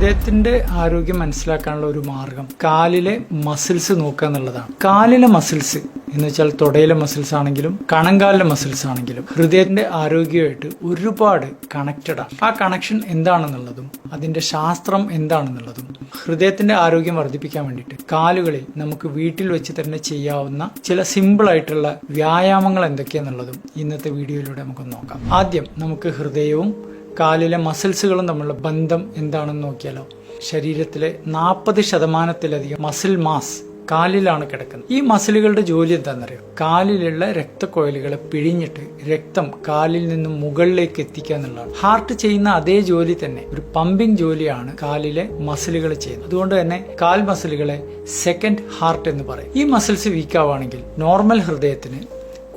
ഹൃദയത്തിന്റെ ആരോഗ്യം മനസ്സിലാക്കാനുള്ള ഒരു മാർഗം കാലിലെ മസിൽസ് നോക്കുക എന്നുള്ളതാണ്. കാലിലെ മസിൽസ് എന്ന് വെച്ചാൽ തുടയിലെ മസിൽസ് ആണെങ്കിലും കണങ്കാലിലെ മസിൽസ് ആണെങ്കിലും ഹൃദയത്തിന്റെ ആരോഗ്യമായിട്ട് ഒരുപാട് കണക്റ്റഡ് ആണ്. ആ കണക്ഷൻ എന്താണെന്നുള്ളതും അതിന്റെ ശാസ്ത്രം എന്താണെന്നുള്ളതും ഹൃദയത്തിന്റെ ആരോഗ്യം വർദ്ധിപ്പിക്കാൻ വേണ്ടിയിട്ട് കാലുകളിൽ നമുക്ക് വീട്ടിൽ വെച്ച് തന്നെ ചെയ്യാവുന്ന ചില സിമ്പിൾ ആയിട്ടുള്ള വ്യായാമങ്ങൾ എന്തൊക്കെയാന്നുള്ളതും ഇന്നത്തെ വീഡിയോയിലൂടെ നമുക്ക് നോക്കാം. ആദ്യം നമുക്ക് ഹൃദയവും കാലിലെ മസിൽസുകളും തമ്മിലുള്ള ബന്ധം എന്താണെന്ന് നോക്കിയാലോ? ശരീരത്തിലെ നാൽപ്പത് ശതമാനത്തിലധികം മസിൽ മാസ് കാലിലാണ് കിടക്കുന്നത്. ഈ മസിലുകളുടെ ജോലി എന്താണെന്നറിയോ? കാലിലുള്ള രക്തക്കോയലുകളെ പിഴിഞ്ഞിട്ട് രക്തം കാലിൽ നിന്നും മുകളിലേക്ക് എത്തിക്കുക എന്നുള്ളതാണ്. ഹാർട്ട് ചെയ്യുന്ന അതേ ജോലി തന്നെ ഒരു പമ്പിംഗ് ജോലിയാണ് കാലിലെ മസിലുകൾ ചെയ്യുന്നത്. അതുകൊണ്ട് തന്നെ കാൽ മസിലുകളെ സെക്കൻഡ് ഹാർട്ട് എന്ന് പറയും. ഈ മസിൽസ് വീക്കാവാണെങ്കിൽ നോർമൽ ഹൃദയത്തിന്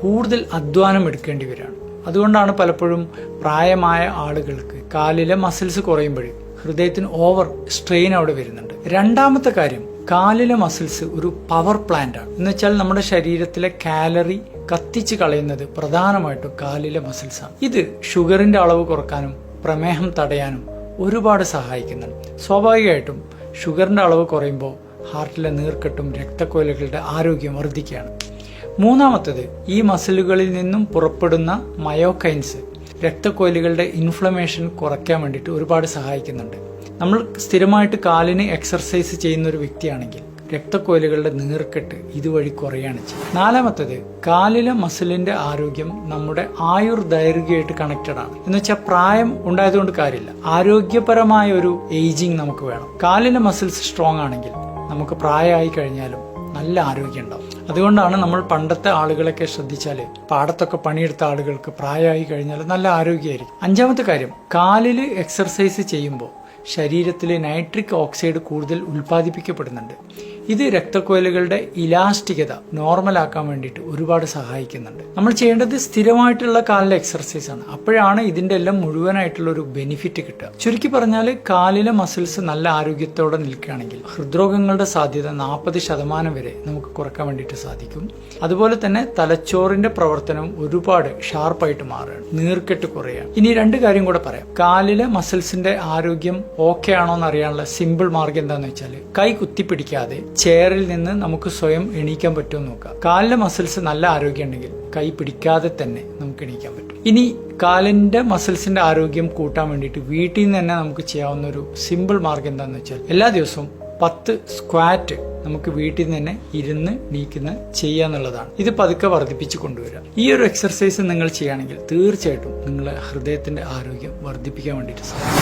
കൂടുതൽ അധ്വാനം എടുക്കേണ്ടി വരികയാണ്. അതുകൊണ്ടാണ് പലപ്പോഴും പ്രായമായ ആളുകൾക്ക് കാലിലെ മസിൽസ് കുറയുമ്പോൾ ഹൃദയത്തിന് ഓവർ സ്ട്രെയിൻ അവിടെ വരുന്നുണ്ട്. രണ്ടാമത്തെ കാര്യം കാലിലെ മസിൽസ് ഒരു പവർ പ്ലാന്റ് ആണ്. എന്ന് വെച്ചാൽ നമ്മുടെ ശരീരത്തിലെ കാലറി കത്തിച്ച് കളയുന്നത് പ്രധാനമായിട്ടും കാലിലെ മസിൽസ് ആണ്. ഇത് ഷുഗറിന്റെ അളവ് കുറക്കാനും പ്രമേഹം തടയാനും ഒരുപാട് സഹായിക്കുന്നുണ്ട്. സ്വാഭാവികമായിട്ടും ഷുഗറിന്റെ അളവ് കുറയുമ്പോൾ ഹാർട്ടിലെ നീർക്കെട്ടും രക്തക്കൊലകളുടെ ആരോഗ്യം വർദ്ധിക്കുകയാണ്. മൂന്നാമത്തത് ഈ മസിലുകളിൽ നിന്നും പുറപ്പെടുന്ന മയോകൈൻസ് രക്തക്കോയിലുകളുടെ ഇൻഫ്ലമേഷൻ കുറയ്ക്കാൻ വേണ്ടിയിട്ട് ഒരുപാട് സഹായിക്കുന്നുണ്ട്. നമ്മൾ സ്ഥിരമായിട്ട് കാലിന് എക്സർസൈസ് ചെയ്യുന്ന ഒരു വ്യക്തിയാണെങ്കിൽ രക്തക്കോയിലുകളുടെ നീർക്കെട്ട് ഇതുവഴി കുറയാണ് ചെയ്യുന്നത്. നാലാമത്തത് കാലിലെ മസിലിന്റെ ആരോഗ്യം നമ്മുടെ ആയുർ ദൈർഘ്യമായിട്ട് കണക്റ്റഡ് ആണ്. എന്ന് വെച്ചാൽ പ്രായം ഉണ്ടായതുകൊണ്ട് കാര്യമില്ല. ആരോഗ്യപരമായ ഒരു ഏജിങ് നമുക്ക് വേണം. കാലിലെ മസിൽസ് സ്ട്രോങ് ആണെങ്കിൽ നമുക്ക് പ്രായമായി കഴിഞ്ഞാലും നല്ല ആരോഗ്യം ഉണ്ടാവും. അതുകൊണ്ടാണ് നമ്മൾ പണ്ടത്തെ ആളുകളൊക്കെ ശ്രദ്ധിച്ചാൽ പാടത്തൊക്കെ പണിയെടുത്ത ആളുകൾക്ക് പ്രായമായി കഴിഞ്ഞാൽ നല്ല ആരോഗ്യമായിരിക്കും. അഞ്ചാമത്തെ കാര്യം കാലിൽ എക്സർസൈസ് ചെയ്യുമ്പോൾ ശരീരത്തിലെ നൈട്രിക് ഓക്സൈഡ് കൂടുതൽ ഉൽപ്പാദിപ്പിക്കപ്പെടുന്നുണ്ട്. ഇത് രക്തക്കൊയലുകളുടെ ഇലാസ്റ്റികത നോർമലാക്കാൻ വേണ്ടിയിട്ട് ഒരുപാട് സഹായിക്കുന്നുണ്ട്. നമ്മൾ ചെയ്യേണ്ടത് സ്ഥിരമായിട്ടുള്ള കാലിലെ എക്സർസൈസ് ആണ്. അപ്പോഴാണ് ഇതിന്റെ എല്ലാം മുഴുവനായിട്ടുള്ള ഒരു ബെനിഫിറ്റ് കിട്ടുക. ചുരുക്കി പറഞ്ഞാൽ കാലിലെ മസിൽസ് നല്ല ആരോഗ്യത്തോടെ നിൽക്കുകയാണെങ്കിൽ ഹൃദ്രോഗങ്ങളുടെ സാധ്യത നാൽപ്പത് ശതമാനം വരെ നമുക്ക് കുറയ്ക്കാൻ വേണ്ടിയിട്ട് സാധിക്കും. അതുപോലെ തന്നെ തലച്ചോറിന്റെ പ്രവർത്തനം ഒരുപാട് ഷാർപ്പായിട്ട് മാറുകയാണ്. നീർക്കെട്ട് കുറയുക ഇനി രണ്ട് കാര്യം കൂടെ പറയാം. കാലിലെ മസിൽസിന്റെ ആരോഗ്യം ഓക്കെ ആണോ എന്ന് അറിയാനുള്ള സിമ്പിൾ മാർഗം എന്താണെന്ന് വെച്ചാൽ കൈ കുത്തിപ്പിടിക്കാതെ ചെയറിൽ നിന്ന് നമുക്ക് സ്വയം എണീക്കാൻ പറ്റുമെന്ന് നോക്കാം. കാലിലെ മസിൽസ് നല്ല ആരോഗ്യം ഉണ്ടെങ്കിൽ കൈ പിടിക്കാതെ തന്നെ നമുക്ക് എണീക്കാൻ പറ്റും. ഇനി കാലിന്റെ മസിൽസിന്റെ ആരോഗ്യം കൂട്ടാൻ വേണ്ടിയിട്ട് വീട്ടിൽ നിന്ന് തന്നെ നമുക്ക് ചെയ്യാവുന്ന ഒരു സിമ്പിൾ മാർഗം എന്താണെന്ന് വെച്ചാൽ എല്ലാ ദിവസവും പത്ത് സ്ക്വാറ്റ് നമുക്ക് വീട്ടിൽ നിന്ന് തന്നെ ഇരുന്ന് നീക്കുന്ന ചെയ്യുക എന്നുള്ളതാണ്. ഇത് പതുക്കെ വർദ്ധിപ്പിച്ച് കൊണ്ടുവരിക. ഈ ഒരു എക്സർസൈസ് നിങ്ങൾ ചെയ്യുകയാണെങ്കിൽ തീർച്ചയായിട്ടും നിങ്ങളെ ഹൃദയത്തിന്റെ ആരോഗ്യം വർദ്ധിപ്പിക്കാൻ വേണ്ടിയിട്ട് സാധിക്കും.